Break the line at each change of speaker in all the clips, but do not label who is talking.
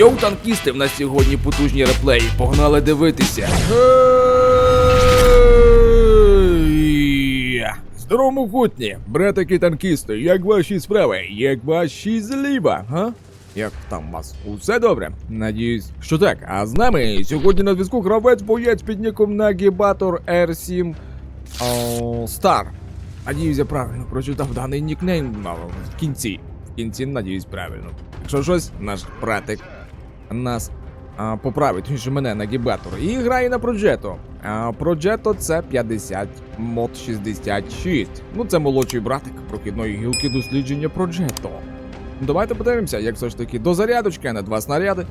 Йоу, танкісти, в нас сьогодні потужні реплеї. Погнали дивитися. Здорово, могутні! Братики танкісти, як ваші справи? Як ваші зліва? Га? Як там вас? Усе добре? Надіюсь, що так. А з нами сьогодні на зв'язку гравець боєць під ніком Нагібатор R7 о, Star. Надіюсь, я правильно прочитав даний нікнейм ну, в кінці. В кінці, надіюсь, правильно. Якщо щось, наш братик нас а, поправить, же мене нагібатор. І грає на Проджето. А Проджето це 50 мод 66. Ну це молодший братик прохідної гілки дослідження Проджето. Давайте подивимося, як все ж таки до зарядочки на два снаряди.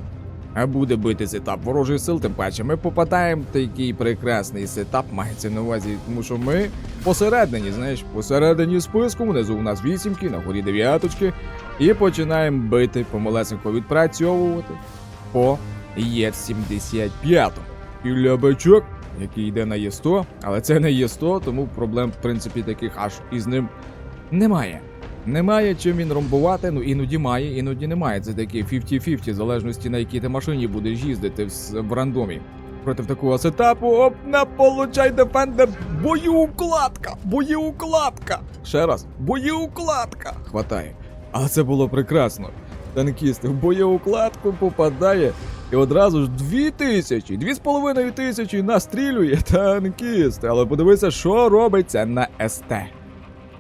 А буде бити сетап ворожих сил, тим паче ми попадаємо такий прекрасний сетап, мається на увазі, тому що ми посередині, знаєш, посередині списку, внизу у нас вісімки, на горі дев'яточки, і починаємо бити, помалесенько відпрацьовувати по Є-75. І лябачок, який йде на Є100, але це не Є100, тому проблем, в принципі, таких аж із ним немає. Немає чим він ромбувати, ну іноді має, іноді немає. Це таке 50-50, в залежності на якій ти машині будеш їздити в, рандомі. Проти такого сетапу, оп, на получай дефендер, боєукладка, боєукладка. Ще раз, боєукладка. Хватає. Але це було прекрасно. Танкіст в боєукладку попадає і одразу ж дві тисячі, дві з половиною тисячі настрілює танкіст. Але подивися, що робиться на СТ.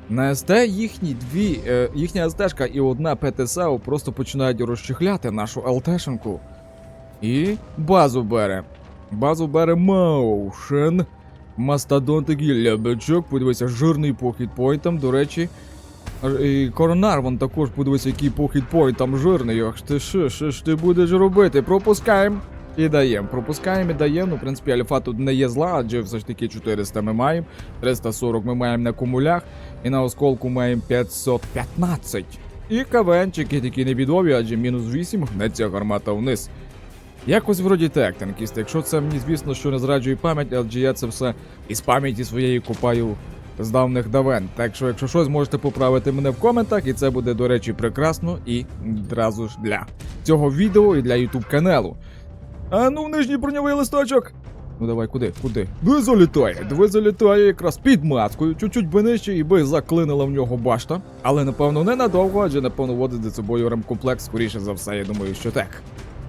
На СТ їхні дві, е, їхня СТшка і одна ПТСАУ просто починають розчехляти нашу ЛТшенку. І базу бере. Базу бере Моушен. Мастодон такий лябачок, подивися, жирний по хітпойнтам, до речі. І Коронар, вон також подивися, який по хітпойнтам жирний. Ах ти що, що ж ти будеш робити? Пропускаємо. І даємо. Пропускаємо і даємо. Ну, в принципі, альфа тут не є зла, адже все ж таки 400 ми маємо, 340 ми маємо на кумулях, і на осколку маємо 515. І КВНчики такі небідові, адже мінус 8 гнеться гармата вниз. Якось вроді так, танкіст. Якщо це мені, звісно, що не зраджує пам'ять, адже я це все із пам'яті своєї купаю з давних давен. Так що, якщо щось, можете поправити мене в коментах, і це буде, до речі, прекрасно і одразу ж для цього відео і для YouTube каналу. А ну, нижній броньовий листочок. Ну давай, куди? Куди? Ви залітає. Ви залітає якраз під маскою, чуть-чуть би нижче, і би заклинила в нього башта. Але напевно ненадовго, адже напевно водить за собою ремкомплекс, скоріше за все, я думаю, що так.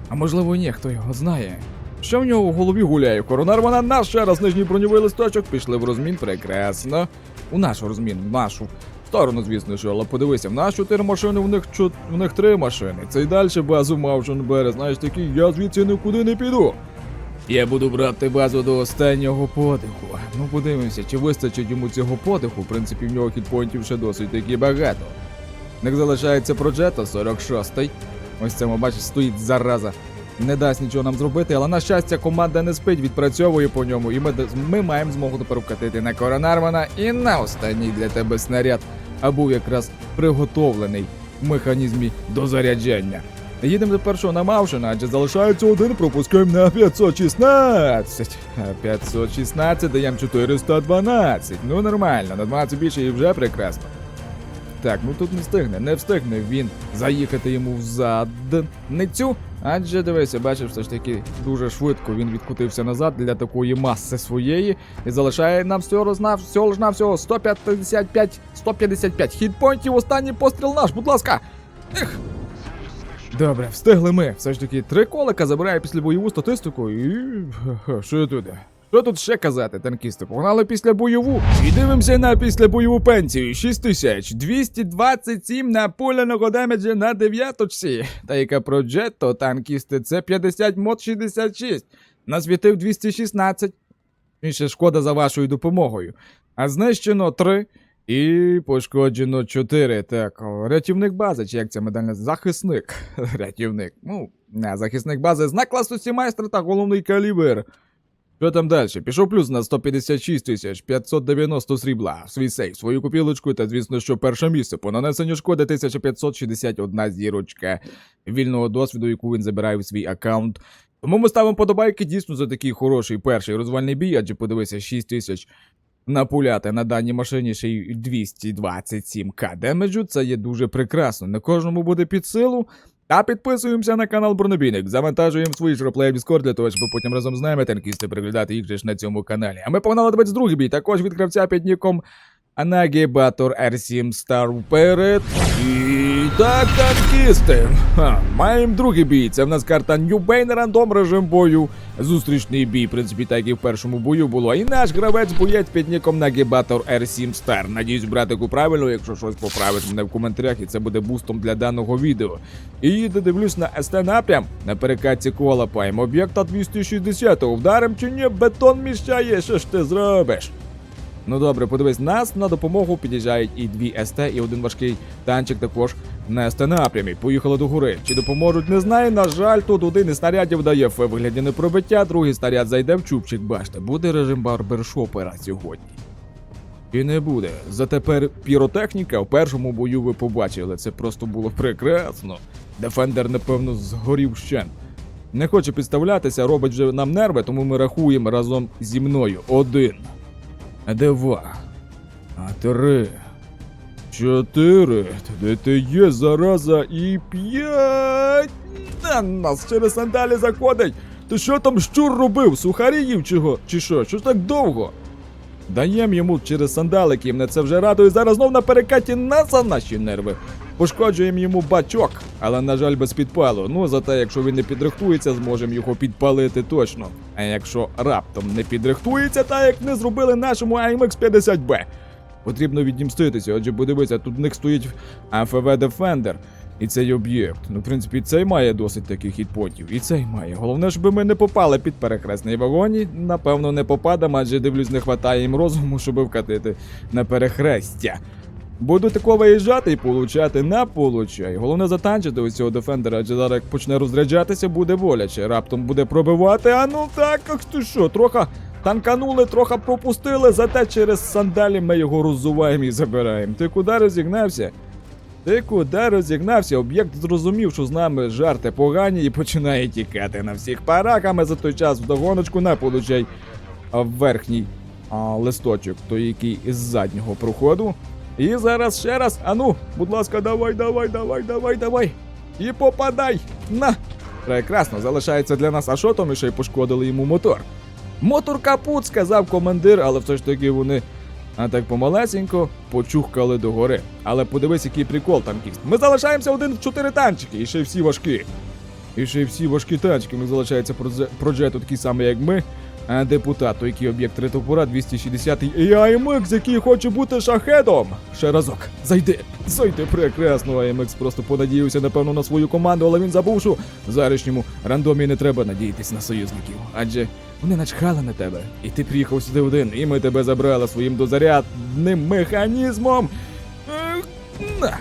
А можливо, ні, хто його знає. Що в нього в голові гуляє? Коронар вона наш ще раз нижній броньовий листочок, пішли в розмін, прекрасно. У нашу розмін, в нашу. Сторону, звісно, що, але подивися, в нас чотири машини, в них чот... в них три машини. Це й далі базу Мавшин бере. Знаєш такий, я звідси нікуди не піду. Я буду брати базу до останнього подиху. Ну подивимося, чи вистачить йому цього подиху. В принципі, в нього хітпоінтів ще досить таки багато. В них залишається Проджето 46-й. Ось це, бачиш, стоїть зараза. Не дасть нічого нам зробити, але на щастя, команда не спить, відпрацьовує по ньому, і ми, ми маємо змогу тепер вкатити на коронарвана і на останній для тебе снаряд, а був якраз приготовлений в механізмі дозарядження. Їдемо до першого на Мавшина, адже залишається один, пропускаємо на 516. 516 даємо 412. Ну нормально, на 20 більше і вже прекрасно. Так, ну тут не встигне, не встигне він заїхати йому взад. Не адже дивися, бачиш, все ж таки дуже швидко він відкотився назад для такої маси своєї і залишає нам всього всього ж на всього 155 155 хітпойнтів. Останній постріл наш, будь ласка. Ех. Добре, встигли ми. Все ж таки, три колика забирає після бойову статистику і. Що туди? Що тут ще казати, танкісти? Погнали після бойову. І дивимося на післябойову пенсію. 6227 на пуляного демеджа на дев'яточці. Та яка про джетто, танкісти, це 50 мод 66. Насвітив 216. І ще шкода за вашою допомогою. А знищено 3 і пошкоджено 4. Так, рятівник бази, чи як це медальне? Захисник. Рятівник. Ну, не, захисник бази, знак класності майстра та головний калібр. Що там далі? Пішов плюс на 156 тисяч 590 срібла свій сейф, свою купілочку та, звісно, що перше місце по нанесенню шкоди 1561 зірочка вільного досвіду, яку він забирає в свій аккаунт. Тому ми ставимо подобайки дійсно за такий хороший перший розвальний бій, адже подивися, 6 тисяч напуляти на даній машині ще й 227к демеджу, це є дуже прекрасно. Не кожному буде під силу, Та підписуємося на канал Бронебійник, завантажуємо свої ж в Discord для того, щоб потім разом з нами танкісти приглядати їх же ж на цьому каналі. А ми погнали 22 бій, також від кравця під ніком Анагібатор R7 Star вперед. І так, танкісти. Маємо другий бій. Це в нас карта Bane рандом режим бою. Зустрічний бій, в принципі, так і в першому бою було. І наш гравець боєць під ніком Нагібатор R7 Star. Надіюсь, братику, правильно, якщо щось поправиш мене в коментарях, і це буде бустом для даного відео. І додивлюсь на СТ напрям на перекатці кола паєм об'єкта 260 Вдарим чи ні, бетон міщає, що ж ти зробиш? Ну добре, подивись, нас на допомогу під'їжджають і дві СТ, і один важкий танчик також на СТ напрямі. Поїхали до гори. Чи допоможуть, не знаю. На жаль, тут один із снарядів дає в вигляді непробиття, другий снаряд зайде в чубчик. Бачите, буде режим барбершопера сьогодні. І не буде. Затепер піротехніка в першому бою ви побачили. Це просто було прекрасно. Дефендер, напевно, згорів ще. Не хоче підставлятися, робить вже нам нерви, тому ми рахуємо разом зі мною. Один. Два. А три. Чотири. Де ти є, зараза, і п'ять. На нас через сандалі заходить. Ти що там щур робив? Сухарі їв чого? Чи що? Що ж так довго? Даєм йому через сандалики, мене це вже радує. Зараз знов на перекаті нас а наші нерви. Пошкоджуємо йому бачок, але, на жаль, без підпалу. Ну, зате, якщо він не підрихтується, зможемо його підпалити точно. А якщо раптом не підрихтується, так як не зробили нашому AMX 50B. Потрібно відімститися, отже, подивися, тут в них стоїть АФВ Defender. І цей об'єкт. Ну, в принципі, цей має досить таких хітпотів. І цей має. Головне, щоб ми не попали під перехресний вагон. Напевно, не попадемо, адже дивлюсь, не хватає їм розуму, щоб вкатити на перехрестя. Буду тако виїжджати і получати на получай. Головне затанчити ось цього дефендера, адже зараз як почне розряджатися, буде боляче. Раптом буде пробивати. А ну так, ах ти що, трохи танканули, трохи пропустили, зате через сандалі ми його роззуваємо і забираємо. Ти куди розігнався? Ти куди розігнався? Об'єкт зрозумів, що з нами жарти погані і починає тікати на всіх парах, а ми за той час вдогоночку не получай а, верхній а, листочок, той який із заднього проходу. І зараз ще раз, ану, будь ласка, давай, давай, давай, давай, давай. І попадай! На! Прекрасно, залишається для нас. А що то ми ще й пошкодили йому мотор? Мотор капут, сказав командир, але все ж таки вони а так помалесенько почухкали догори. Але подивись, який прикол танкіст. Ми залишаємося один в чотири танчики, і ще всі важкі. І ще всі важкі танчики. Ми залишається прозе- проджету такий самий, як ми. А депутат, той, який об'єкт три топора 260 і АМХ, який хоче бути шахедом. Ще разок. Зайди. Зайди прекрасно. АМХ просто понадіявся, напевно, на свою команду, але він забув, що зарішньому рандомі не треба надіятись на союзників. Адже вони начхали на тебе. І ти приїхав сюди один, і ми тебе забрали своїм дозарядним механізмом. На.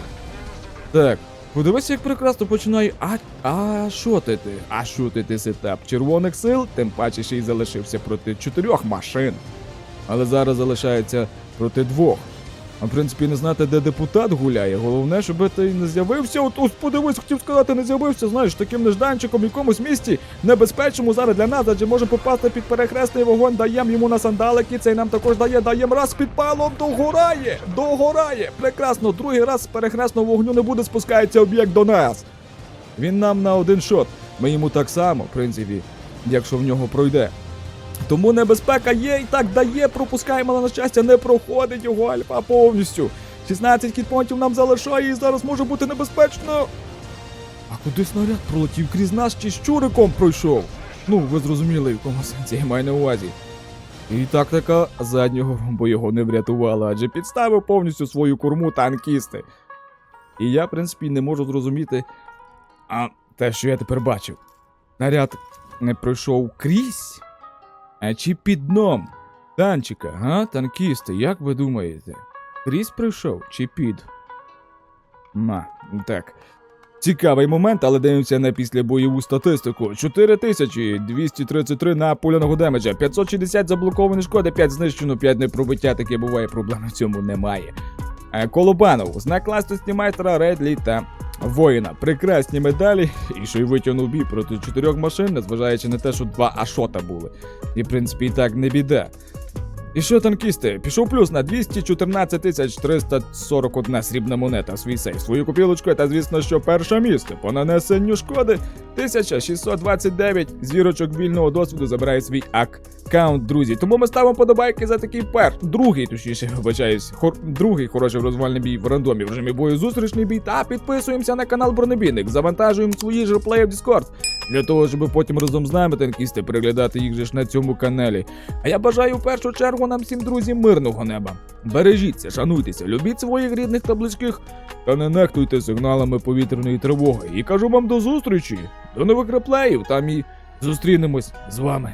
Так, подивися, як прекрасно починає. А, а що ти ти? А що ти ти сетап червоних сил, тим паче ще й залишився проти чотирьох машин. Але зараз залишається проти двох. А в принципі, не знати, де депутат гуляє. Головне, щоб ти не з'явився. От подивись, хотів сказати, не з'явився. Знаєш, таким нежданчиком в якомусь місті небезпечному зараз для нас, адже може попасти під перехресний вогонь, даєм йому на сандалики. Цей нам також дає, даєм раз підпалом, догорає, догорає. Прекрасно, другий раз з перехресного вогню не буде спускається об'єкт до нас. Він нам на один шот. Ми йому так само, в принципі, якщо в нього пройде. Тому небезпека є і так дає, пропускаємо, але на щастя не проходить його альфа повністю. 16 хітпонтів нам залишає і зараз може бути небезпечно. А куди снаряд пролетів крізь нас чи щуриком пройшов? Ну, ви зрозуміли, в якому сенсі я маю на увазі. І тактика заднього ромбу його не врятувала, адже підставив повністю свою корму танкісти. І я, в принципі, не можу зрозуміти, а те, що я тепер бачив. Наряд не пройшов крізь. А чи під дном? Танчика, га, танкісти, як ви думаєте? Крізь прийшов чи під? Ма, так. Цікавий момент, але дивимося на післябойову статистику. 4233 на пуляного демеджа, 560 заблоковані шкоди, 5 знищено, 5 непробиття, таке буває, проблеми в цьому немає. Е, Колобанов, знак класності майстра Редлі та воїна. Прекрасні медалі, і що й витягнув бій проти чотирьох машин, незважаючи на те, що два ашота були. І, в принципі, і так не біда. І що, танкісти, пішов плюс на 214 тисяч 341 срібна монета свій сейф. Свою копілочку та, звісно, що перше місце по нанесенню шкоди 1629 зірочок вільного досвіду забирає свій аккаунт, друзі. Тому ми ставимо подобайки за такий пер. Другий, точніше, вибачаюсь, хор... другий хороший розвальний бій в рандомі в режимі бою зустрічний бій. Та підписуємося на канал Бронебійник, завантажуємо свої ж реплеї в Discord. Для того, щоб потім разом з нами танкісти переглядати їх же ж на цьому каналі. А я бажаю в першу чергу нам всім друзі мирного неба. Бережіться, шануйтеся, любіть своїх рідних та близьких, та не нехтуйте сигналами повітряної тривоги. І кажу вам до зустрічі, до нових реплеїв, там і зустрінемось з вами.